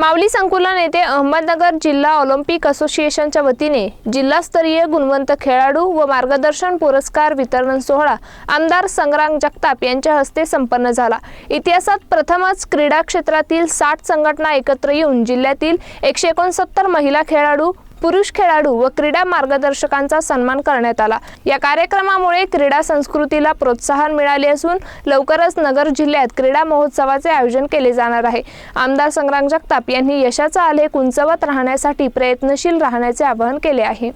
माऊली संकुलन येथे अहमदनगर जिल्हा ऑलिम्पिक असोसिएशनच्या वतीने जिल्हास्तरीय गुणवंत खेळाडू व मार्गदर्शन पुरस्कार वितरण सोहळा आमदार संग्राम जगताप यांच्या हस्ते संपन्न झाला. इतिहासात प्रथमच क्रीडा क्षेत्रातील साठ संघटना एकत्र येऊन जिल्ह्यातील एकशे एकोणसत्तर महिला खेळाडू पुरुष खेळाडू व क्रीडा मार्गदर्शकांचा सन्मान करण्यात आला. या कार्यक्रमामुळे क्रीडा संस्कृतीला प्रोत्साहन मिळाले असून लवकरच नगर जिल्ह्यात क्रीडा महोत्सवाचे आयोजन केले जाणार आहे. आमदार संग्राम जगताप यांनी यशाचा आलेख उंचवत राहण्यासाठी प्रयत्नशील राहण्याचे आवाहन केले आहे.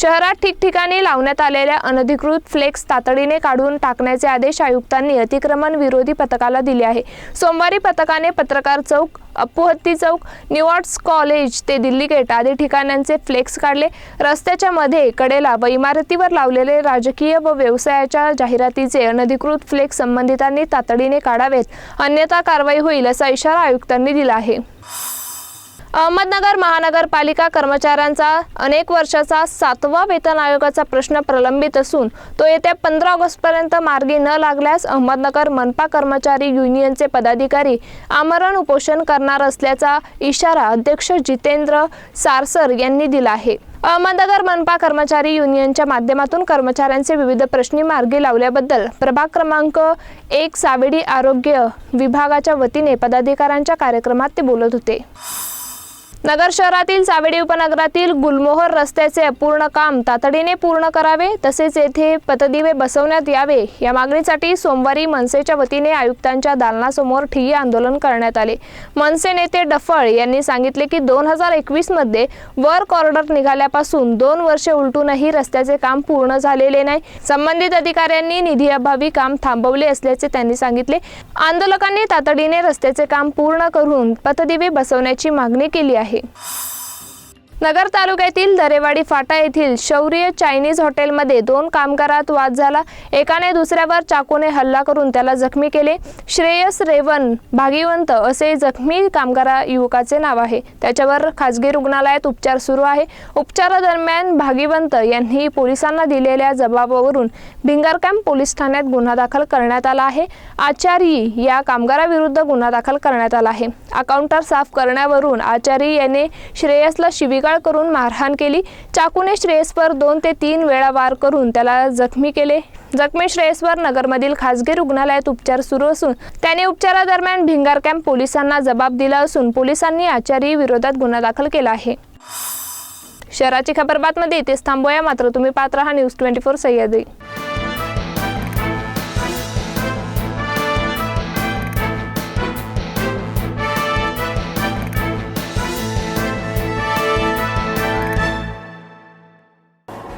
शहरात ठिकठिकाणी लावण्यात आलेल्या अनधिकृत फ्लेक्स तातडीने काढून टाकण्याचे आदेश आयुक्तांनी अतिक्रमण विरोधी पथकाला दिले आहे. सोमवारी पथकाने पत्रकार चौक अप्पुहत्ती चौक न्यूआर्ट्स कॉलेज ते दिल्ली गेट आदी ठिकाणांचे फ्लेक्स काढले. रस्त्याच्या मध्ये कडेला व इमारतीवर लावलेले राजकीय व व्यवसायाच्या जाहिरातीचे अनधिकृत फ्लेक्स संबंधितांनी तातडीने काढावेत. अन्यथा कारवाई होईल असा इशारा आयुक्तांनी दिला आहे. अहमदनगर महानगरपालिका कर्मचाऱ्यांचा अनेक वर्षाचा सातवा वेतन आयोगाचा प्रश्न प्रलंबित असून तो येत्या पंधरा ऑगस्टपर्यंत मार्गी न लागल्यास अहमदनगर मनपा कर्मचारी युनियनचे पदाधिकारी आमरण उपोषण करणार असल्याचा इशारा अध्यक्ष जितेंद्र सारसर यांनी दिला आहे. अहमदनगर मनपा कर्मचारी युनियनच्या माध्यमातून कर्मचाऱ्यांचे विविध प्रश्नी मार्गी लावल्याबद्दल प्रभाग क्रमांक एक सावेडी आरोग्य विभागाच्या वतीने पदाधिकाऱ्यांच्या कार्यक्रमात ते बोलत होते. नगर शहरातील सावेडी उपनगरातील गुलमोहर रस्त्याचे अपूर्ण काम तातडीने पूर्ण करावे तसेच येथे पतदिवे बसवण्यात यावे. या मागणीसाठी सोमवारी मनसेच्या वतीने आयुक्तांच्या दालनासमोर ठिय्या आंदोलन करण्यात आले. मनसे नेते डफळ यांनी सांगितले की दोन हजार एकवीसमध्ये वर वर्क ऑर्डर निघाल्यापासून दोन वर्षे उलटूनही रस्त्याचे काम पूर्ण झालेले नाही. संबंधित अधिकाऱ्यांनी निधीअभावी काम थांबवले असल्याचे त्यांनी सांगितले. आंदोलकांनी तातडीने रस्त्याचे काम पूर्ण करून पतदिवे बसवण्याची मागणी केली आहे. आहे. नगर तालुक्यातील दरेवाडी फाटा येथील शौर्य चायनीज हॉटेलमध्ये दोन कामगारात वाद झाला. एकाने दुसऱ्यावर चाकूने हल्ला करून त्याला जखमी केले. श्रेयस रेवन भागीवंत असे जखमी कामगारा युवकाचे नाव आहे. त्याच्यावर खाजगी रुग्णालयात उपचार सुरू आहे. उपचारादरम्यान भागीवंत यांनी पोलिसांना दिलेल्या जबाबावरून भिंगार कॅम्प पोलीस ठाण्यात गुन्हा दाखल करण्यात आला आहे. आचारी या कामगाराविरुद्ध गुन्हा दाखल करण्यात आला आहे. अकाउंटर साफ करण्यावरून आचारी याने श्रेयसला शिबिगाळ करून मारहाण केली. चाकूने श्रेयसवर दोन ते तीन वेळा वार करून त्याला जखमी केले. जखमी श्रेयसवर नगरमधील खासगी रुग्णालयात उपचार सुरू असून त्याने उपचारादरम्यान भिंगार कॅम्प पोलिसांना जबाब दिला असून पोलिसांनी आचारी विरोधात गुन्हा दाखल केला आहे. शहराची खबर बातमध्ये इथेच थांबूया. मात्र तुम्ही पात्र हा न्यूज ट्वेंटी फोर सह्याद्री.